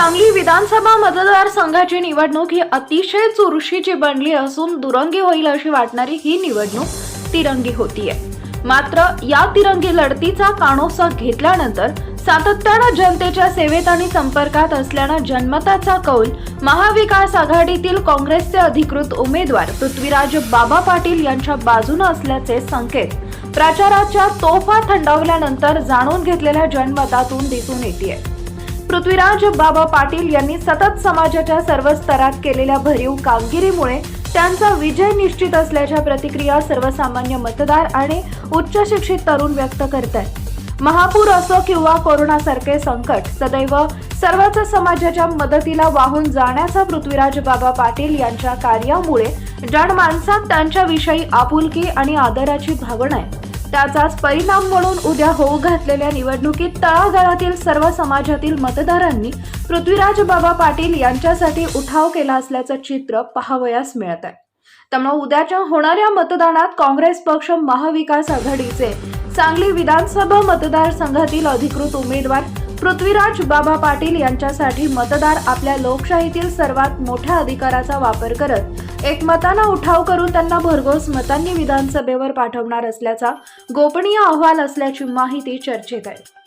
सांगली विधानसभा मतदारसंघाची निवडणूक ही अतिशय चुरशीची बनली असून दुरंगी होईल अशी वाटणारी ही निवडणूक तिरंगी होतीये. मात्र या तिरंगी लढतीचा काणोसा घेतल्यानंतर सातत्यानं जनतेच्या सेवेत आणि संपर्कात असल्यानं जनमताचा कौल महाविकास आघाडीतील काँग्रेसचे अधिकृत उमेदवार पृथ्वीराज बाबा पाटील यांच्या बाजूने असल्याचे संकेत प्रचाराच्या तोफा थंडावल्यानंतर जाणून घेतलेल्या जनमतातून दिसून येते पृथ्वीराज बाबा पाटील यांनी सतत समाजाच्या सर्व स्तरात केलेल्या भरीव कामगिरीमुळे त्यांचा विजय निश्चित असल्याच्या प्रतिक्रिया सर्वसामान्य मतदार आणि उच्च शिक्षित तरुण व्यक्त करत आहेत. महापूर असो किंवा कोरोनासारखे संकट सदैव सर्वच समाजाच्या मदतीला वाहून जाण्याचा पृथ्वीराज बाबा पाटील यांच्या कार्यामुळे जनमानसात त्यांच्याविषयी आपुलकी आणि आदराची भावना आहे. त्याचाच परिणाम म्हणून उद्या होऊ घातलेल्या निवडणुकीत तळागाळातील सर्व समाजातील मतदारांनी पृथ्वीराज बाबा पाटील यांच्यासाठी उठाव केला असल्याचं चित्र पाहावयास मिळत आहे. त्यामुळे उद्याच्या होणाऱ्या मतदानात काँग्रेस पक्ष महाविकास आघाडीचे सांगली विधानसभा मतदारसंघातील अधिकृत उमेदवार पृथ्वीराज बाबा पाटील यांच्यासाठी मतदार आपल्या लोकशाहीतील सर्वात मोठ्या अधिकाराचा वापर करत एकमतानं उठाव करून त्यांना भरघोस मतांनी विधानसभेवर पाठवणार असल्याचा गोपनीय अहवाल असल्याची माहिती चर्चेत आहे.